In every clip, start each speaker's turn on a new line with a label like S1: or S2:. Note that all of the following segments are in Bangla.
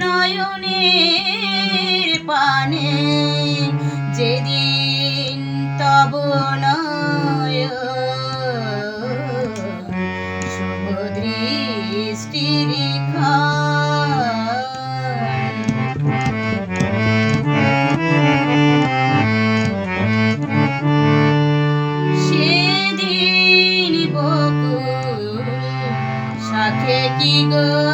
S1: নয়নের পানে যেদিন তব নয়। দৃষ্টির সাথে কি গো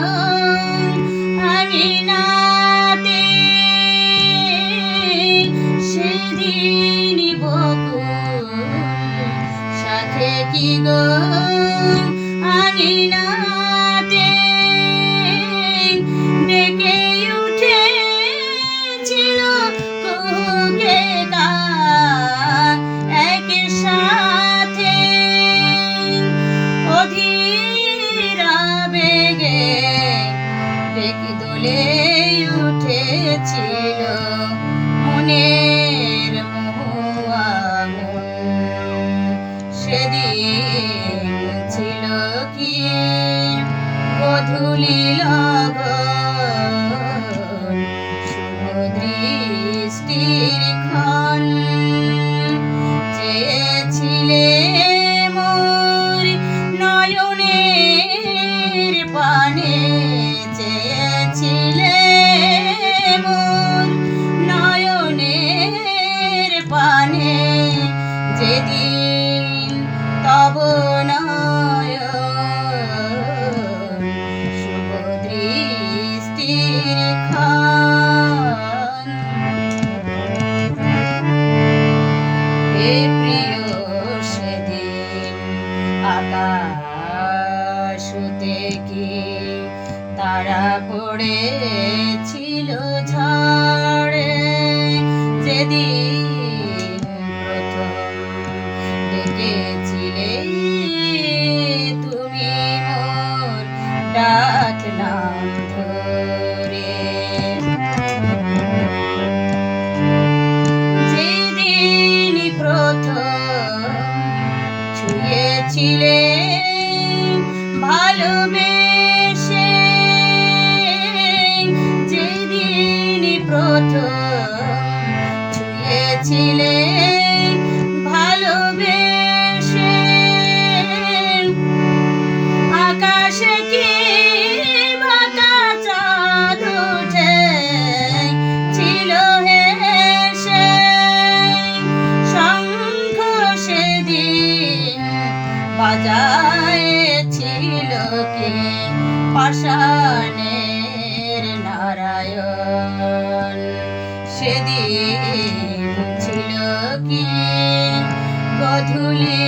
S1: মেঘ দোলে উঠেছিল মনের সেদিন ছিল কি গধুলি লগন? দৃষ্টির খা me. মজায় ছিল কি? পাষাণের নারায়ণ। সেদিন ছিল কি? গধূলি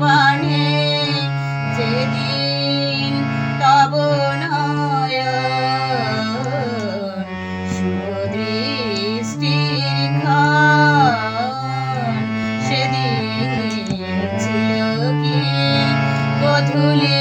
S1: পানে যেদিন তব সুদৃষ্টির খান সেদিন ছিল কি গধুলি